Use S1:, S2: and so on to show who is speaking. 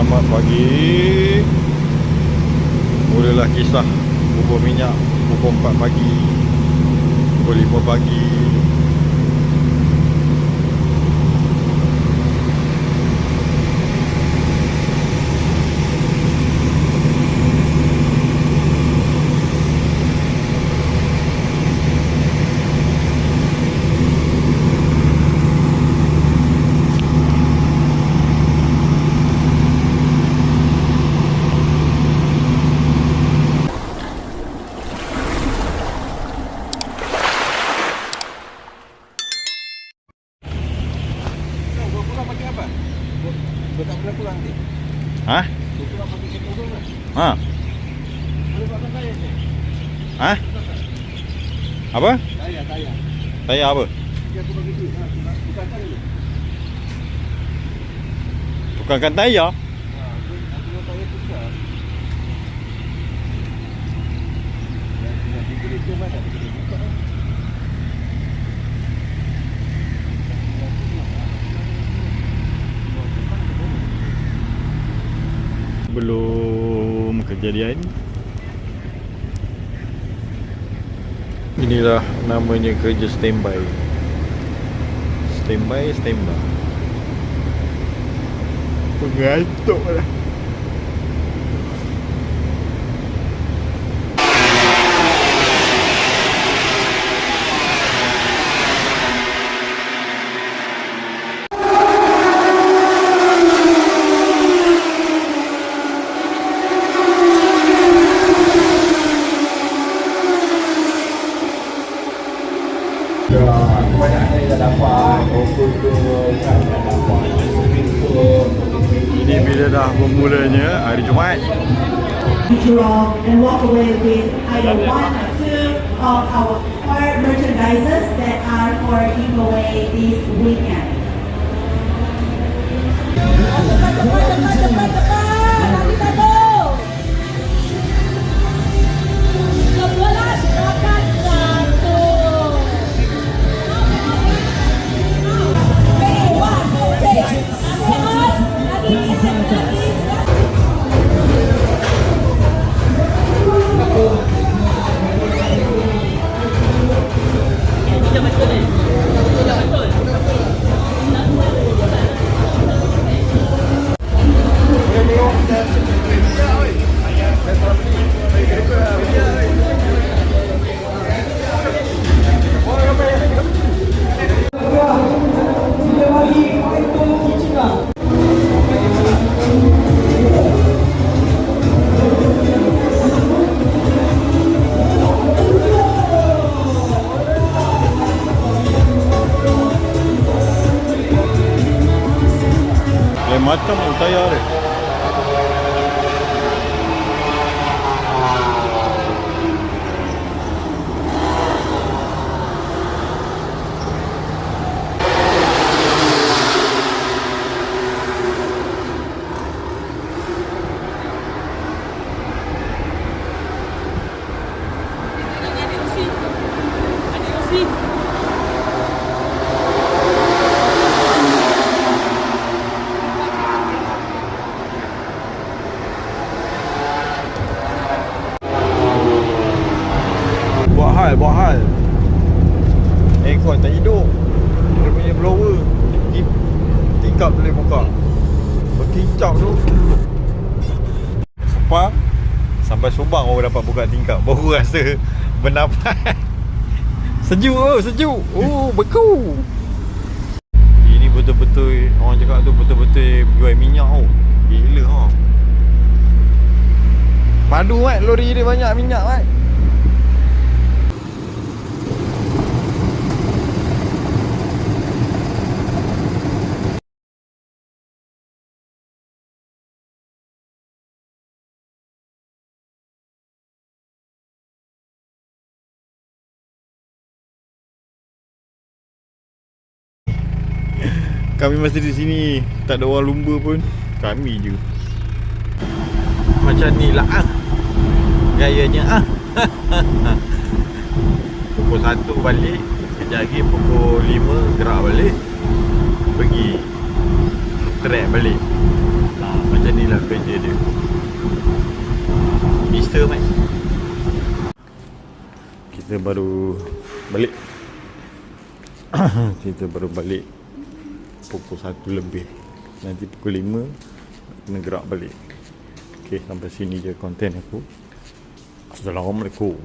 S1: Selamat pagi. Mulalah kisah Bubur minyak Pukul 4 pagi. Pukul 5 pagi
S2: Tak?
S1: Hah?
S2: Pulang pagi ke kau pulang?
S1: Ha?
S2: Boleh tayar?
S1: Ha? Apa?
S2: Tayar, tayar.
S1: Tayar apa?
S2: Dia aku bagi duit. Ha, bukan bukan tayar.
S1: Tukarkan tayar?
S2: Ha, aku aku nak tayar tukar. Dan nanti boleh tu mana? Boleh buka.
S1: Belum kejadian. Inilah namanya kerja standby. Standby, standby. Pengantuk lah Ini bila dah bermulanya hari Jumaat
S3: draw and walk away with either one or two of our art merchandises that are for giveaway this weekend.
S1: Lain macam tu tayar Buat hal, buat hal. Aircon tak hidup. Dia punya blower Ti- Tingkap boleh buka. Berkincap tu. Sepang. Sampai Subang baru dapat buka tingkap. Baru rasa bernafas Sejuk oh, sejuk. Oh, beku. Ini betul-betul Orang cakap tu betul-betul Jual minyak oh. Gila ha Padu kan lori dia banyak minyak kan Kami masih di sini Tak ada orang lumba pun. Kami je. Macam ni lah ah. Gayanya ah. Pukul 1 balik Sekejap lagi pukul 5 Gerak balik Pergi Track balik. Ha, Macam ni lah kerja dia. Mister Mat Kita baru balik. Kita baru balik Pukul 1 lebih. Nanti pukul 5 Kena gerak balik. Okay sampai sini je konten aku. Assalamualaikum